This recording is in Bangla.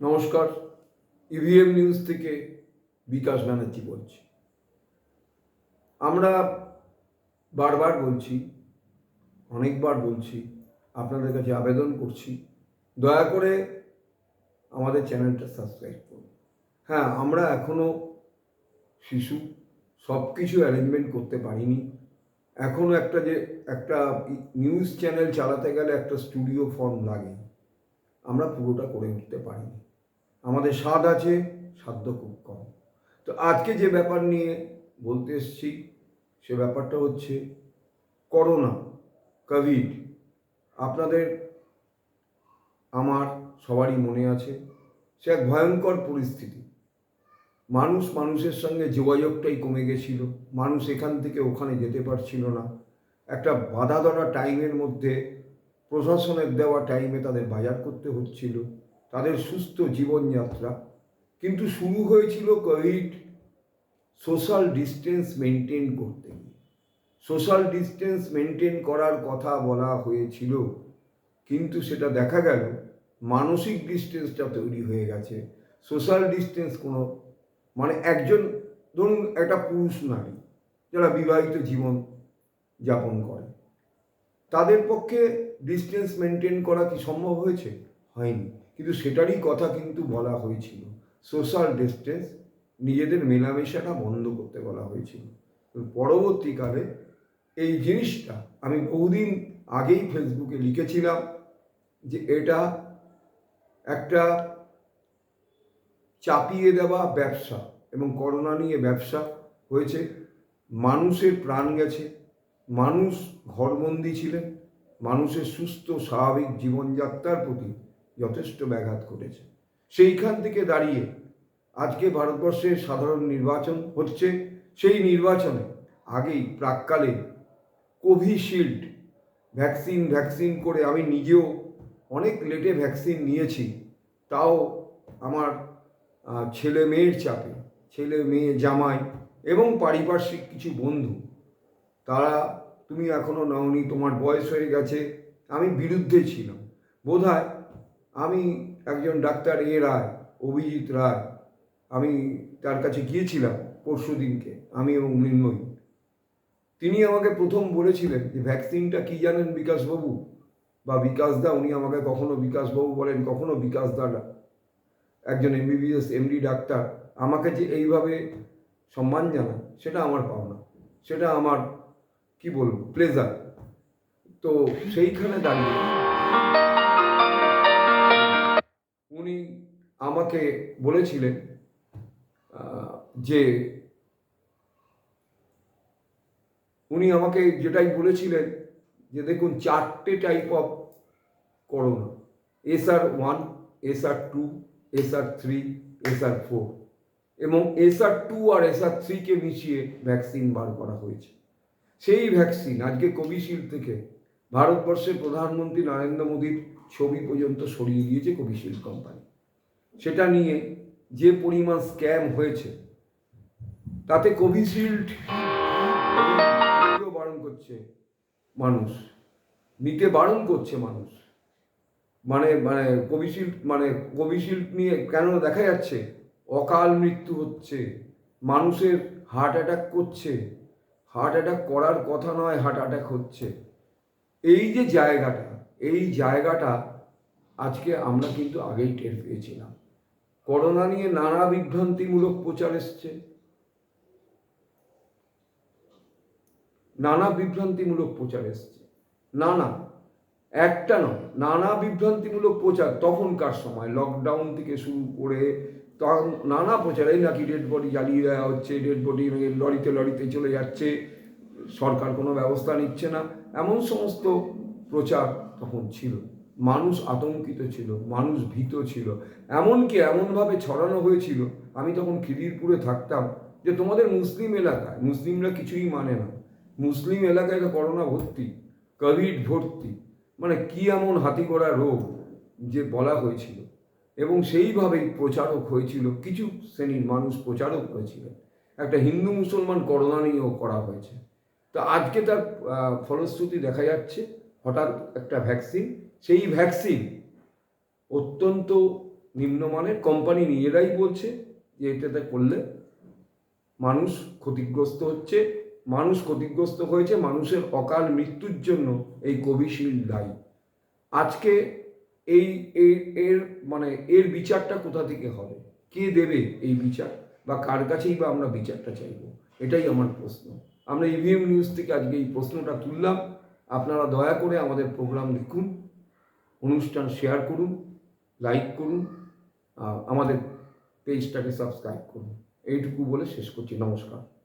নমস্কার ইভিএম নিউজ থেকে বিকাশ ব্যানার্জি বলছি। আমরা বারবার বলছি, অনেকবার বলছি, আপনাদের কাছে আবেদন করছি, দয়া করে আমাদের চ্যানেলটা সাবস্ক্রাইব করুন। হ্যাঁ আমরা এখনও শিশু সব কিছু অ্যারেঞ্জমেন্ট করতে পারিনি। এখনও একটা যে, একটা নিউজ চ্যানেল চালাতে গেলে একটা স্টুডিও ফর্ম লাগে। আমরা পুরোটা করে উঠতে পারিনি। আমাদের স্বাদ আছে সাধ্য খুব কম। তো আজকে যে ব্যাপার নিয়ে বলতে এসছি, সে ব্যাপারটা হচ্ছে করোনা কোভিড আপনাদের, আমার সবারই মনে আছে, সে এক ভয়ঙ্কর পরিস্থিতি। মানুষ মানুষের সঙ্গে যোগাযোগটাই কমে গেছিল, মানুষ এখান থেকে ওখানে যেতে পারছিল না। একটা বাধা ধরা টাইমের মধ্যে প্রশাসনের দেওয়া টাইমে তাদের বাজার করতে হচ্ছিল। তাদের সুস্থ জীবনযাত্রা। কিন্তু শুরু হয়েছিল কোভিড সোশ্যাল ডিস্টেন্স মেনটেন করতে গিয়ে। সোশ্যাল ডিস্টেন্স মেনটেন করার কথা বলা হয়েছিল, কিন্তু সেটা দেখা গেল, মানসিক ডিস্টেন্সটা তৈরি হয়ে গেছে। সোশ্যাল ডিস্টেন্স কোনো মানে একজন, ধরুন একটা পুরুষ নারী, যারা বিবাহিত জীবন যাপন করে, তাদের পক্ষে ডিস্টেন্স মেনটেন করা কি সম্ভব হয়েছে? হয়নি। কিন্তু সেটারই কথা কিন্তু বলা হয়েছিল। সোশ্যাল ডিস্টেন্স নিজেদের মেলামেশাটা বন্ধ করতে বলা হয়েছিল। পরবর্তীকালে এই জিনিসটা আমি বহুদিন আগেই ফেসবুকে লিখেছিলাম যে এটা একটা চাপিয়ে দেওয়া ব্যবসা এবং করোনা নিয়ে ব্যবসা হয়েছে। মানুষের প্রাণ গেছে। মানুষ ঘরবন্দি ছিলেন। মানুষের সুস্থ স্বাভাবিক জীবনযাত্রার প্রতি যথেষ্ট ব্যাঘাত করেছে সেইখান থেকে দাঁড়িয়ে আজকে ভারতবর্ষের সাধারণ নির্বাচন হচ্ছে, সেই নির্বাচনে আগেই প্রাককালে কোভিশিল্ড ভ্যাকসিন ভ্যাকসিন করে আমি নিজেও অনেক লেটে ভ্যাকসিন নিয়েছি, তাও আমার ছেলে মেয়ের চাপে, ছেলে মেয়ে, জামাই এবং পারিপার্শ্বিক কিছু বন্ধু। তারা, তুমি এখনও নাওনি, তোমার বয়স হয়ে গেছে। আমি বিরুদ্ধে ছিলাম। বোধহয় আমি একজন ডাক্তার এ রায়, অভিজিৎ রায়। আমি তার কাছে গিয়েছিলাম পরশু দিনকে, আমি এবং মৃন্ময়ী। তিনি আমাকে প্রথম বলেছিলেন যে ভ্যাকসিনটা কি জানেন বিকাশবাবু? বা বিকাশদা, উনি আমাকে কখনো বিকাশবাবু বলেন, কখনো বিকাশদা একজন এমবিবিএস, এমডি ডাক্তার, আমাকে যে এইভাবে সম্মান জানায় সেটা আমার পাওনা। সেটা আমার, কি বলব প্লেজার তো সেইখানে দাঁড়িয়ে আমাকে বলেছিলেন যে উনি আমাকে যেটাই বলেছিলেন যে দেখুন চারটে type of corona SR one SR two SR three SR four এবং এসআর টু আর এসআর থ্রিকে মিশিয়ে ভ্যাকসিন বার করা হয়েছে। সেই ভ্যাকসিন আজকে কোভিশিল্ড থেকে ভারতবর্ষের প্রধানমন্ত্রী নরেন্দ্র মোদীর ছবি পর্যন্ত সরিয়ে দিয়েছে কোভিশিল্ড কোম্পানি সেটা নিয়ে যে পরিমাণ স্ক্যাম হয়েছে, তাতে কোভিশিল্ড বারণ করছে মানুষ, নিতে বারণ করছে মানুষ। মানে মানে কোভিশিল্ড মানে কোভিশিল্ড নিয়ে কেন দেখা যাচ্ছে? অকাল মৃত্যু হচ্ছে, মানুষের হার্ট অ্যাটাক করছে হার্ট অ্যাটাক করার কথা নয় হার্ট অ্যাটাক হচ্ছে। এই যে জায়গাটা, এই জায়গাটা আজকে আমরা কিন্তু আগেই টের পেয়েছিলাম। করোনা নিয়ে নানা বিভ্রান্তিমূলক প্রচার এসছে। নানা বিভ্রান্তিমূলক প্রচার এসছে। নানা, একটা নয়, নানা বিভ্রান্তিমূলক প্রচার তখনকার সময় লকডাউন থেকে শুরু করে নানা প্রচার এই নাকি ডেড বডি জ্বালিয়ে দেওয়া হচ্ছে ডেড বডি লরিতে লরিতে চলে যাচ্ছে, সরকার কোনো ব্যবস্থা নিচ্ছে না, এমন সমস্ত প্রচার তখন ছিল। মানুষ আতঙ্কিত ছিল, মানুষ ভীত ছিল। এমনকি এমনভাবে ছড়ানো হয়েছিল, আমি তখন খিদিরপুরে থাকতাম, যে তোমাদের মুসলিম এলাকায়, মুসলিমরা কিছুই মানে না। মুসলিম এলাকায় তো করোনা ভর্তি কোভিড ভর্তি মানে কি এমন হাতি করা রোগ যে বলা হয়েছিল। এবং সেইভাবেই প্রচারক হয়েছিল, কিছু শ্রেণির মানুষ প্রচারক হয়েছিল। একটা হিন্দু মুসলমান করোনা নিয়েও করা হয়েছে। তো আজকে তার ফলশ্রুতি দেখা যাচ্ছে, হঠাৎ একটা ভ্যাকসিন সেই ভ্যাকসিন অত্যন্ত নিম্নমানের কোম্পানি নিজেরাই বলছে যে এটাতে করলে মানুষ ক্ষতিগ্রস্ত হচ্ছে, মানুষ ক্ষতিগ্রস্ত হয়েছে, মানুষের অকাল মৃত্যুর জন্য এই কোভিশিল্ড দায়ী। আজকে এই এর মানে এর বিচারটা কোথা থেকে হবে? কে দেবে এই বিচার? বা কার কাছেই বা আমরা বিচারটা চাইব? এটাই আমার প্রশ্ন। আমরা ইভিএম নিউজ থেকে আজকে এই প্রশ্নটা তুললাম। আপনারা দয়া করে আমাদের প্রোগ্রাম দেখুন। অনুষ্ঠান শেয়ার করুন লাইক করুন আমাদের পেজটাকে সাবস্ক্রাইব করুন। এইটুকু বলে শেষ করছি। নমস্কার।